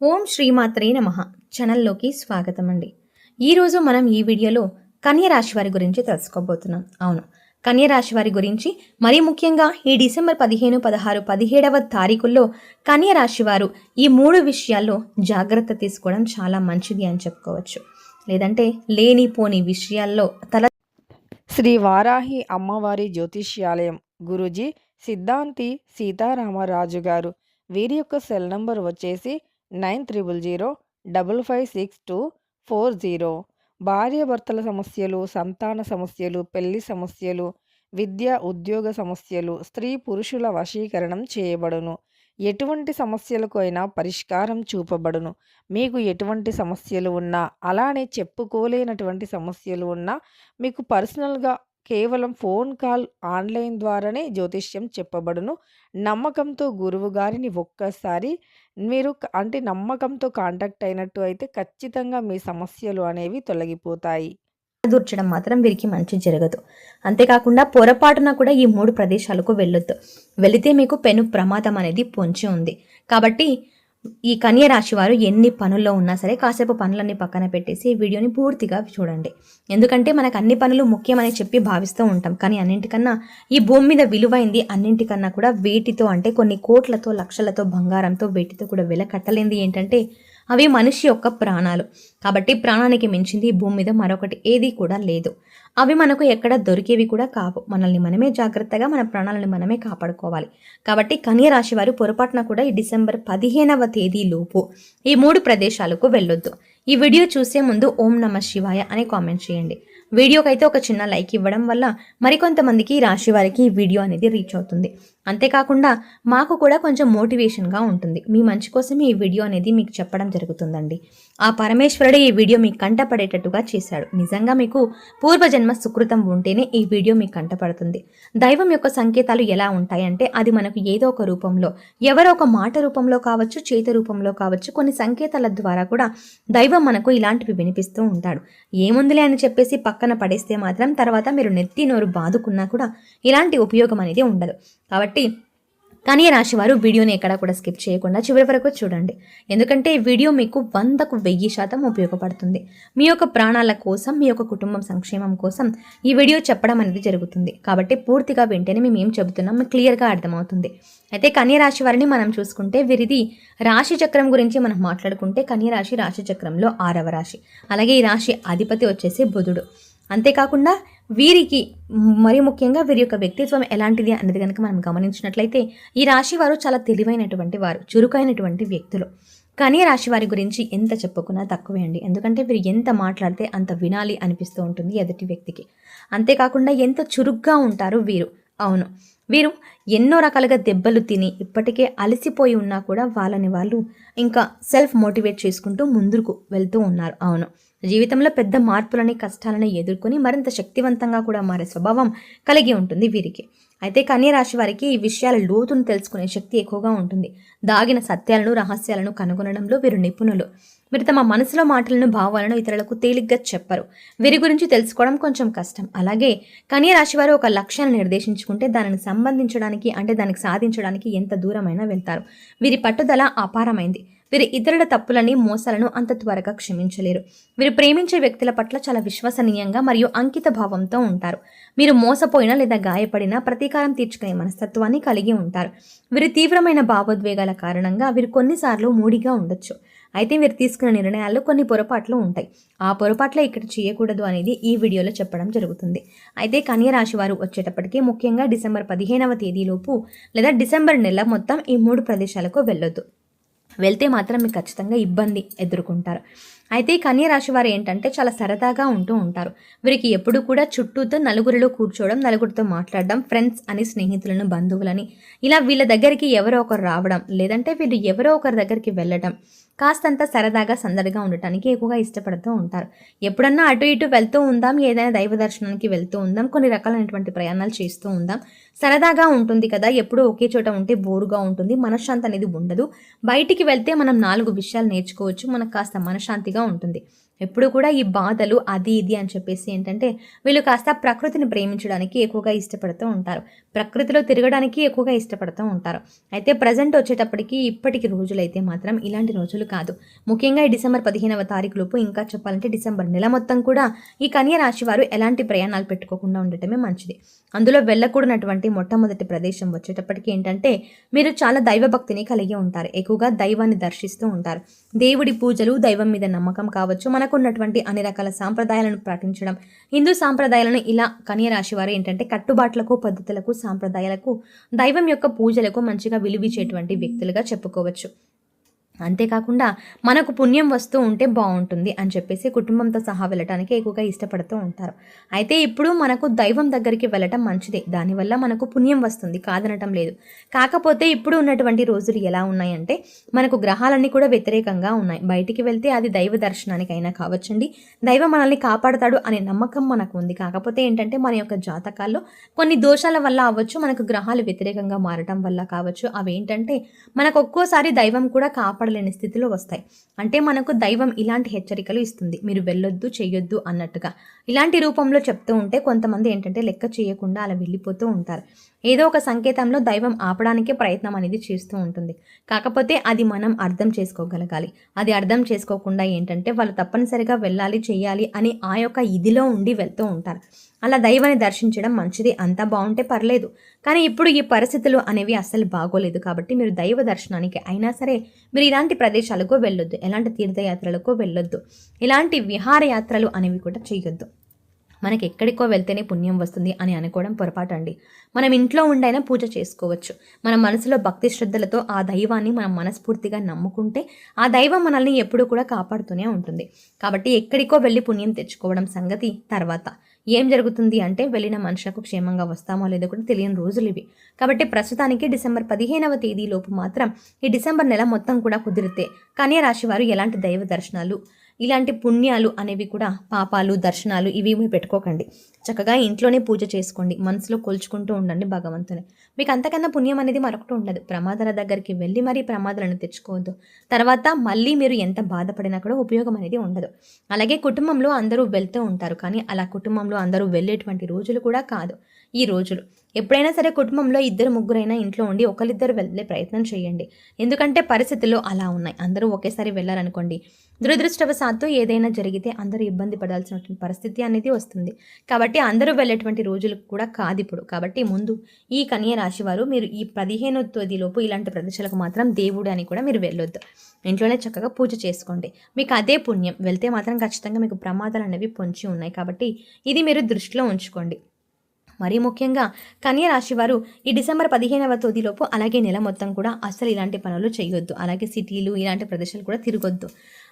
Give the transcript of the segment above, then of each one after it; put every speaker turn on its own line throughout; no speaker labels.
ఓం శ్రీమాత్రే నమ. ఛానల్లోకి స్వాగతం అండి ఈరోజు మనం ఈ వీడియోలో కన్యరాశి వారి గురించి తెలుసుకోబోతున్నాం. అవును కన్యరాశి వారి గురించి మరీ ముఖ్యంగా ఈ డిసెంబర్ పదిహేను పదహారు పదిహేడవ తారీఖుల్లో కన్యరాశి వారు ఈ మూడు విషయాల్లో జాగ్రత్త తీసుకోవడం చాలా మంచిది అని చెప్పుకోవచ్చు. లేదంటే లేనిపోని విషయాల్లో తల
శ్రీ వారాహి అమ్మవారి జ్యోతిష్యాలయం గురూజీ సిద్ధాంతి సీతారామరాజు గారు వీరి యొక్క సెల్ నంబర్ వచ్చేసి nine triple zero double five six two four zero. భార్యాభర్తల సమస్యలు సంతాన సమస్యలు పెళ్ళి సమస్యలు విద్య ఉద్యోగ సమస్యలు స్త్రీ పురుషుల వశీకరణం చేయబడును. ఎటువంటి సమస్యలకు అయినా పరిష్కారం చూపబడును. మీకు ఎటువంటి సమస్యలు ఉన్నా అలానే చెప్పుకోలేనటువంటి సమస్యలు ఉన్నా మీకు పర్సనల్గా కేవలం ఫోన్ కాల్ ఆన్లైన్ ద్వారానే జ్యోతిష్యం చెప్పబడును. నమ్మకంతో గురువు గారిని ఒక్కసారి మీరు అంటే నమ్మకంతో కాంటాక్ట్ అయినట్టు అయితే ఖచ్చితంగా మీ సమస్యలు అనేవి తొలగిపోతాయి.
దూర్చడం మాత్రం వీరికి మంచి జరగదు. అంతేకాకుండా పొరపాటున కూడా ఈ మూడు ప్రదేశాలకు వెళ్ళొద్దు. వెళితే మీకు పెను ప్రమాదం అనేది పొంచి ఉంది. కాబట్టి ఈ కన్య రాశి వారు ఎన్ని పనుల్లో ఉన్నా సరే కాసేపు పనులన్నీ పక్కన పెట్టేసి వీడియోని పూర్తిగా చూడండి. ఎందుకంటే మనకు అన్ని పనులు ముఖ్యమని చెప్పి భావిస్తూ ఉంటాం. కానీ అన్నింటికన్నా ఈ భూమి మీద విలువైంది అన్నింటికన్నా కూడా వేటితో అంటే కొన్ని కోట్లతో లక్షలతో బంగారంతో వేటితో కూడా వెల కట్టలేంది ఏంటంటే అవి మనిషి యొక్క ప్రాణాలు. కాబట్టి ప్రాణానికి మించింది భూమి మీద మరొకటి ఏది కూడా లేదు. అవి మనకు ఎక్కడ దొరికేవి కూడా కావు. మనల్ని మనమే జాగ్రత్తగా మన ప్రాణాలను మనమే కాపాడుకోవాలి. కాబట్టి కన్య రాశి వారు పొరపాటున కూడా ఈ డిసెంబర్ పదిహేనవ తేదీ లోపు ఈ మూడు ప్రదేశాలకు వెళ్ళొద్దు. ఈ వీడియో చూసే ముందు ఓం నమ శివాయ అని కామెంట్ చేయండి. వీడియోకైతే ఒక చిన్న లైక్ ఇవ్వడం వల్ల మరికొంతమందికి రాశి వారికి ఈ వీడియో అనేది రీచ్ అవుతుంది. అంతేకాకుండా మాకు కూడా కొంచెం మోటివేషన్గా ఉంటుంది. మీ మంచి కోసమే ఈ వీడియో అనేది మీకు చెప్పడం జరుగుతుందండి. ఆ పరమేశ్వరుడే ఈ వీడియో మీకు కంటపడేటట్టుగా చేశాడు. నిజంగా మీకు పూర్వజన్మ సుకృతం ఉంటేనే ఈ వీడియో మీకు కంటపడుతుంది దైవం యొక్క సంకేతాలు ఎలా ఉంటాయంటే అది మనకు ఏదో ఒక రూపంలో ఎవరో ఒక మాట రూపంలో కావచ్చు చేతి రూపంలో కావచ్చు కొన్ని సంకేతాల ద్వారా కూడా దైవం మనకు ఇలాంటివి వినిపిస్తూ ఉంటాడు. ఏముందిలే అని చెప్పేసి పక్కన పడేస్తే మాత్రం తర్వాత మీరు నెత్తి నోరు బాదుకున్నా కూడా ఇలాంటి ఉపయోగం అనేది ఉండదు. కాబట్టి కానీ రాశివారు వీడియోని ఎక్కడ కూడా స్కిప్ చేయకుండా చివరి వరకు చూడండి. ఎందుకంటే ఈ వీడియో మీకు వందకు వెయ్యి శాతం ఉపయోగపడుతుంది. మీ యొక్క ప్రాణాల కోసం మీ యొక్క కుటుంబం సంక్షేమం కోసం ఈ వీడియో చెప్పడం అనేది జరుగుతుంది. కాబట్టి పూర్తిగా వింటేనే మేము ఏం చెబుతున్నాం మీకు క్లియర్గా అర్థమవుతుంది. అయితే కన్యరాశి వారిని మనం చూసుకుంటే వీరిది రాశి చక్రం గురించి మనం మాట్లాడుకుంటే కన్యరాశి రాశిచక్రంలో రాశి చక్రంలో ఆరవ రాశి. అలాగే ఈ రాశి అధిపతి వచ్చేసి బుధుడు. అంతేకాకుండా వీరికి మరి ముఖ్యంగా వీరి యొక్క వ్యక్తిత్వం ఎలాంటిది అనేది కనుక మనం గమనించినట్లయితే ఈ రాశి వారు చాలా తెలివైనటువంటి వారు చురుకైనటువంటి వ్యక్తులు. కానీ రాశి వారి గురించి ఎంత చెప్పుకున్నా తక్కువే అండి. ఎందుకంటే వీరు ఎంత మాట్లాడితే అంత వినాలి అనిపిస్తూ ఉంటుంది ఎదుటి వ్యక్తికి. అంతేకాకుండా ఎంత చురుగ్గా ఉంటారు వీరు. అవును. వీరు ఎన్నో రకాలుగా దెబ్బలు తిని ఇప్పటికే అలసిపోయి ఉన్నా కూడా వాళ్ళని వాళ్ళు ఇంకా సెల్ఫ్ మోటివేట్ చేసుకుంటూ ముందుకు వెళ్తూ ఉన్నారు. అవును. జీవితంలో పెద్ద మార్పులని కష్టాలను ఎదుర్కొని మరింత శక్తివంతంగా కూడా మారే స్వభావం కలిగి ఉంటుంది వీరికి. అయితే కన్యరాశి వారికి ఈ విషయాల లోతును తెలుసుకునే శక్తి ఎక్కువగా ఉంటుంది. దాగిన సత్యాలను రహస్యాలను కనుగొనడంలో వీరు నిపుణులు. వీరు తమ మనసులో మాటలను భావాలను ఇతరులకు తేలిగ్గా చెప్పరు. వీరి గురించి తెలుసుకోవడం కొంచెం కష్టం. అలాగే కన్య రాశి వారు ఒక లక్ష్యాన్ని నిర్దేశించుకుంటే దానిని సంబంధించడానికి అంటే దానికి సాధించడానికి ఎంత దూరమైనా వెళ్తారు. వీరి పట్టుదల అపారమైంది. వీరు ఇతరుల తప్పులని మోసాలను అంత త్వరగా క్షమించలేరు. వీరు ప్రేమించే వ్యక్తుల పట్ల చాలా విశ్వసనీయంగా మరియు అంకిత భావంతో ఉంటారు. మీరు మోసపోయినా లేదా గాయపడినా ప్రతీకారం తీర్చుకునే మనస్తత్వాన్ని కలిగి ఉంటారు. వీరి తీవ్రమైన భావోద్వేగాల కారణంగా వీరు కొన్నిసార్లు మూడిగా ఉండొచ్చు. అయితే వీరు తీసుకున్న నిర్ణయాల్లో కొన్ని పొరపాట్లు ఉంటాయి. ఆ పొరపాట్లు ఇక్కడ చేయకూడదు అనేది ఈ వీడియోలో చెప్పడం జరుగుతుంది. అయితే కన్యరాశి వారు వచ్చేటప్పటికీ ముఖ్యంగా డిసెంబర్ పదిహేనవ తేదీలోపు లేదా డిసెంబర్ నెల మొత్తం ఈ మూడు ప్రదేశాలకు వెళ్ళొద్దు. వెళ్తే మాత్రం మీకు ఖచ్చితంగా ఇబ్బంది ఎదుర్కొంటారు. అయితే కన్యరాశి కన్య రాశి వారు ఏంటంటే చాలా సరదాగా ఉంటూ ఉంటారు. వీరికి ఎప్పుడు కూడా చుట్టూతో నలుగురిలో కూర్చోవడం నలుగురితో మాట్లాడడం ఫ్రెండ్స్ అని స్నేహితులను బంధువులని ఇలా వీళ్ళ దగ్గరికి ఎవరో ఒకరు రావడం లేదంటే వీళ్ళు ఎవరో ఒకరి దగ్గరికి వెళ్ళడం కాస్తంత సరదాగా సందడిగా ఉండటానికి ఎక్కువగా ఇష్టపడుతూ ఉంటారు. ఎప్పుడన్నా అటు ఇటు వెళ్తూ ఉందాం ఏదైనా దైవ దర్శనానికి వెళ్తూ ఉందాం కొన్ని రకాలైనటువంటి ప్రయాణాలు చేస్తూ ఉందాం. సరదాగా ఉంటుంది కదా ఎప్పుడూ ఒకే చోట ఉంటే బోరుగా ఉంటుంది మనశ్శాంతి అనేది ఉండదు. బయటికి వెళ్తే మనం నాలుగు విషయాలు నేర్చుకోవచ్చు మనకు కాస్త మనశ్శాంతిగా ఉంటుంది. ఎప్పుడు కూడా ఈ బాధలు అది ఇది అని చెప్పేసి ఏంటంటే వీళ్ళు కాస్త ప్రకృతిని ప్రేమించడానికి ఎక్కువగా ఇష్టపడుతూ ఉంటారు. ప్రకృతిలో తిరగడానికి ఎక్కువగా ఇష్టపడుతూ ఉంటారు. అయితే ప్రజెంట్ వచ్చేటప్పటికి ఇప్పటికి రోజులైతే మాత్రం ఇలాంటి రోజులు కాదు. ముఖ్యంగా ఈ డిసెంబర్ పదిహేనవ తారీఖు లోపు ఇంకా చెప్పాలంటే డిసెంబర్ నెల మొత్తం కూడా ఈ కన్య రాశి వారు ఎలాంటి ప్రయాణాలు పెట్టుకోకుండా ఉండటమే మంచిది. అందులో వెళ్ళకూడనటువంటి మొట్టమొదటి ప్రదేశం వచ్చేటప్పటికి ఏంటంటే మీరు చాలా దైవభక్తిని కలిగి ఉంటారు. ఎక్కువగా దైవాన్ని దర్శిస్తూ ఉంటారు. దేవుడి పూజలు దైవం మీద నమ్మకం కావచ్చు మనకున్నటువంటి అన్ని రకాల సాంప్రదాయాలను పాటించడం హిందూ సాంప్రదాయాలను ఇలా కన్య రాశి వారు ఏంటంటే కట్టుబాట్లకు పద్ధతులకు సాంప్రదాయాలకు దైవం యొక్క పూజలకు మంచిగా విలువించేటువంటి వ్యక్తులుగా చెప్పుకోవచ్చు. అంతేకాకుండా మనకు పుణ్యం వస్తూ ఉంటే బాగుంటుంది అని చెప్పేసి కుటుంబంతో సహా వెళ్ళటానికి ఎక్కువగా ఇష్టపడుతూ ఉంటారు. అయితే ఇప్పుడు మనకు దైవం దగ్గరికి వెళ్ళటం మంచిదే. దానివల్ల మనకు పుణ్యం వస్తుంది. కాదనటం లేదు. కాకపోతే ఇప్పుడు ఉన్నటువంటి రోజులు ఎలా ఉన్నాయంటే మనకు గ్రహాలన్నీ కూడా వ్యతిరేకంగా ఉన్నాయి. బయటికి వెళ్తే అది దైవ దర్శనానికైనా కావచ్చండి. దైవం మనల్ని కాపాడతాడు అనే నమ్మకం మనకు ఉంది. కాకపోతే ఏంటంటే మన యొక్క జాతకాల్లో కొన్ని దోషాల వల్ల అవ్వచ్చు మనకు గ్రహాలు వ్యతిరేకంగా మారటం వల్ల కావచ్చు. అవేంటంటే మనకు ఒక్కోసారి దైవం కూడా కాపాడలేని స్థితిలో వస్తాయి. అంటే మనకు దైవం ఇలాంటి హెచ్చరికలు ఇస్తుంది. మీరు వెళ్ళొద్దు చెయ్యొద్దు అన్నట్టుగా. ఇలాంటి రూపంలో చెప్తూ ఉంటే కొంతమంది ఏంటంటే లెక్క చేయకుండా అలా వెళ్ళిపోతూ ఉంటారు. ఏదో ఒక సంకేతంలో దైవం ఆపడానికే ప్రయత్నం అనేది చేస్తూ ఉంటుంది. కాకపోతే అది మనం అర్థం చేసుకోగలగాలి. అది అర్థం చేసుకోకుండా ఏంటంటే వాళ్ళు తప్పనిసరిగా వెళ్ళాలి చేయాలి అని ఆ యొక్క ఇదిలో ఉండి వెళ్తూ ఉంటారు. అలా దైవాన్ని దర్శించడం మంచిది అంతా బాగుంటే పర్లేదు. కానీ ఇప్పుడు ఈ పరిస్థితులు అనేవి అస్సలు బాగోలేదు కాబట్టి మీరు దైవ దర్శనానికి అయినా సరే మీరు ఇలాంటి ప్రదేశాలకు వెళ్ళొద్దు ఎలాంటి తీర్థయాత్రలకు వెళ్ళొద్దు. ఇలాంటి విహారయాత్రలు అనేవి కూడా చేయొద్దు. మనకి ఎక్కడికో వెళ్తేనే పుణ్యం వస్తుంది అని అనుకోవడం పొరపాటు అండి మనం ఇంట్లో ఉండైనా పూజ చేసుకోవచ్చు. మన మనసులో భక్తి శ్రద్ధలతో ఆ దైవాన్ని మనం మనస్ఫూర్తిగా నమ్ముకుంటే ఆ దైవం మనల్ని ఎప్పుడూ కూడా కాపాడుతూనే ఉంటుంది. కాబట్టి ఎక్కడికో వెళ్ళి పుణ్యం తెచ్చుకోవడం సంగతి తర్వాత. ఏం జరుగుతుంది అంటే వెళ్ళిన మనుషులకు క్షేమంగా వస్తామో లేదో కూడా తెలియని రోజులు ఇవి. కాబట్టి ప్రస్తుతానికి డిసెంబర్ పదిహేనవ తేదీ లోపు మాత్రం ఈ డిసెంబర్ నెల మొత్తం కూడా కుదిరితే కన్యా రాశి వారు ఎలాంటి దైవ దర్శనాలు ఇలాంటి పుణ్యాలు అనేవి కూడా పాపాలు దర్శనాలు ఇవి పెట్టుకోకండి. చక్కగా ఇంట్లోనే పూజ చేసుకోండి. మనసులో కొలుచుకుంటూ ఉండండి భగవంతుని. మీకు అంతకన్నా పుణ్యం అనేది మరొకటి ఉండదు. ప్రమాదాల దగ్గరికి వెళ్ళి మరీ ప్రమాదాలను తెచ్చుకోవద్దు. తర్వాత మళ్ళీ మీరు ఎంత బాధపడినా కూడా ఉపయోగం అనేది ఉండదు. అలాగే కుటుంబంలో అందరూ వెళ్తూ ఉంటారు. కానీ అలా కుటుంబంలో అందరూ వెళ్ళేటువంటి రోజులు కూడా కాదు. ఈ రోజులు. ఎప్పుడైనా సరే కుటుంబంలో ఇద్దరు ముగ్గురైనా ఇంట్లో ఉండి ఒకరిద్దరు వెళ్ళే ప్రయత్నం చేయండి. ఎందుకంటే పరిస్థితుల్లో అలా ఉన్నాయి. అందరూ ఒకేసారి వెళ్ళారనుకోండి. దురదృష్టవశాత్తు ఏదైనా జరిగితే అందరూ ఇబ్బంది పడాల్సినటువంటి పరిస్థితి అనేది వస్తుంది. కాబట్టి అందరూ వెళ్ళేటువంటి రోజులు కూడా కాదు ఇప్పుడు. కాబట్టి ముందు ఈ కన్య రాశి వారు మీరు ఈ పదిహేనో తేదీలోపు ఇలాంటి ప్రదేశాలకు మాత్రం దేవుడు అని కూడా మీరు వెళ్ళొద్దు. ఇంట్లోనే చక్కగా పూజ చేసుకోండి. మీకు అదే పుణ్యం. వెళ్తే మాత్రం ఖచ్చితంగా మీకు ప్రమాదాలు అనేవి పొంచి ఉన్నాయి. కాబట్టి ఇది మీరు దృష్టిలో ఉంచుకోండి. మరీ ముఖ్యంగా కన్యా రాశి వారు ఈ డిసెంబర్ పదిహేనవ తేదీలోపు అలాగే నెల మొత్తం కూడా అస్సలు ఇలాంటి పనులు చేయొద్దు. అలాగే సిటీలు ఇలాంటి ప్రదేశాలు కూడా తిరగొద్దు.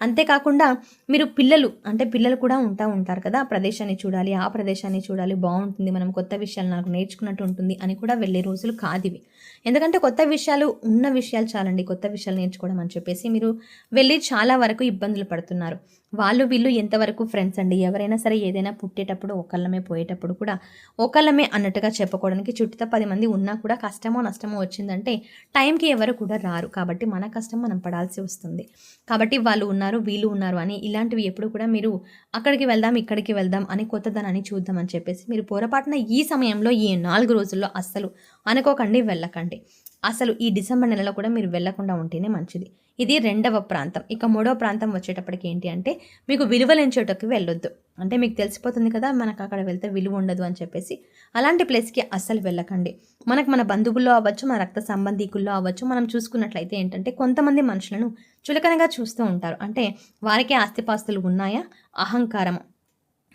అంతేకాకుండా మీరు పిల్లలు అంటే పిల్లలు కూడా ఉంటా ఉంటారు కదా ప్రదేశాన్ని చూడాలి ఆ ప్రదేశాన్ని చూడాలి బాగుంటుంది మనం కొత్త విషయాలు నాకు నేర్చుకున్నట్టు ఉంటుంది అని కూడా వెళ్ళే రోజులు కాదివి ఎందుకంటే కొత్త విషయాలు ఉన్న విషయాలు చాలండి. కొత్త విషయాలు నేర్చుకోవడం అని చెప్పేసి మీరు వెళ్ళి చాలా వరకు ఇబ్బందులు పడుతున్నారు. వాళ్ళు వీళ్ళు ఎంతవరకు ఫ్రెండ్స్ అండి? ఎవరైనా సరే ఏదైనా పుట్టేటప్పుడు ఒకళ్ళమే పోయేటప్పుడు కూడా ఒకళ్ళమే అన్నట్టుగా చెప్పుకోవడానికి చుట్టూ పది మంది ఉన్నా కూడా కష్టమో నష్టమో వచ్చిందంటే టైంకి ఎవరు కూడా రారు. కాబట్టి మన కష్టం మనం పడాల్సి వస్తుంది. కాబట్టి వాళ్ళు ఉన్నారు వీళ్ళు ఉన్నారు అని ఇలాంటివి ఎప్పుడు కూడా మీరు అక్కడికి వెళ్దాం ఇక్కడికి వెళ్దాం అని కొత్తదనాన్ని చూద్దాం అని చెప్పేసి మీరు పొరపాటున ఈ సమయంలో ఈ నాలుగు రోజుల్లో అస్సలు అనుకోకండి వెళ్ళకండి. అసలు ఈ డిసెంబర్ నెలలో కూడా మీరు వెళ్ళకుండా ఉంటేనే మంచిది. ఇది రెండవ ప్రాంతం. ఇక మూడవ ప్రాంతం వచ్చేటప్పటికి ఏంటి అంటే మీకు విలువలేని చోటకి వెళ్ళొద్దు. అంటే మీకు తెలిసిపోతుంది కదా మనకు అక్కడ వెళ్తే విలువ ఉండదు అని చెప్పేసి. అలాంటి ప్లేస్కి అస్సలు వెళ్ళకండి. మనకు మన బంధువుల్లో అవ్వచ్చు మన రక్త సంబంధికుల్లో అవ్వచ్చు మనం చూసుకున్నట్లయితే ఏంటంటే కొంతమంది మనుషులను చులకనగా చూస్తూ ఉంటారు. అంటే వారికి ఆస్తిపాస్తులు ఉన్నాయా? అహంకారం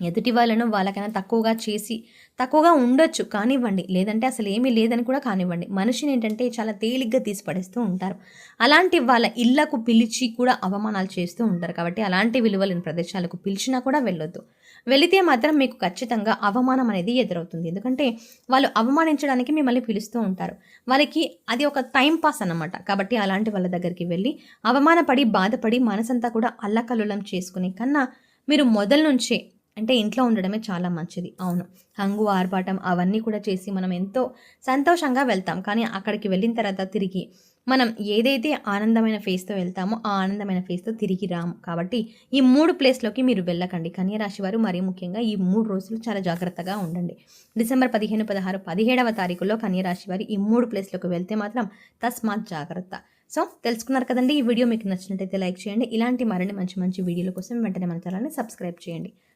ఎదుటి వాళ్ళను వాళ్ళకైనా తక్కువగా చేసి తక్కువగా ఉండొచ్చు కానివ్వండి. లేదంటే అసలు ఏమీ లేదని కూడా కానివ్వండి. మనిషిని ఏంటంటే చాలా తేలిగ్గా తీసి పడేస్తూ ఉంటారు. అలాంటి వాళ్ళ ఇళ్ళకు పిలిచి కూడా అవమానాలు చేస్తూ ఉంటారు. కాబట్టి అలాంటి విలువలేని ప్రదేశాలకు పిలిచినా కూడా వెళ్ళొద్దు. వెళితే మాత్రం మీకు ఖచ్చితంగా అవమానం అనేది ఎదురవుతుంది. ఎందుకంటే వాళ్ళు అవమానించడానికి మిమ్మల్ని పిలుస్తూ ఉంటారు. వాళ్ళకి అది ఒక టైం పాస్ అనమాట కాబట్టి అలాంటి వాళ్ళ దగ్గరికి వెళ్ళి అవమానపడి బాధపడి మనసంతా కూడా అల్లకల్లులం చేసుకునే కన్నా మీరు మొదల నుంచే అంటే ఇంట్లో ఉండడమే చాలా మంచిది. అవును. హంగు ఆర్భాటం అవన్నీ కూడా చేసి మనం ఎంతో సంతోషంగా వెళ్తాం. కానీ అక్కడికి వెళ్ళిన తర్వాత తిరిగి మనం ఏదైతే ఆనందమైన ఫేస్తో వెళ్తామో ఆ ఆనందమైన ఫేస్తో తిరిగి రాము. కాబట్టి ఈ మూడు ప్లేస్లోకి మీరు వెళ్ళకండి. కన్యరాశి వారు మరీ ముఖ్యంగా ఈ మూడు రోజులు చాలా జాగ్రత్తగా ఉండండి. డిసెంబర్ పదిహేను పదహారు పదిహేడవ తారీఖులో కన్యరాశి వారు ఈ మూడు ప్లేస్లోకి వెళ్తే మాత్రం తస్మాత్ జాగ్రత్త. సో తెలుసుకున్నారు కదండి ఈ వీడియో మీకు నచ్చినట్టయితే లైక్ చేయండి. ఇలాంటి మరిన్ని మంచి మంచి వీడియోల కోసం వెంటనే మన ఛానల్ని సబ్స్క్రైబ్ చేయండి.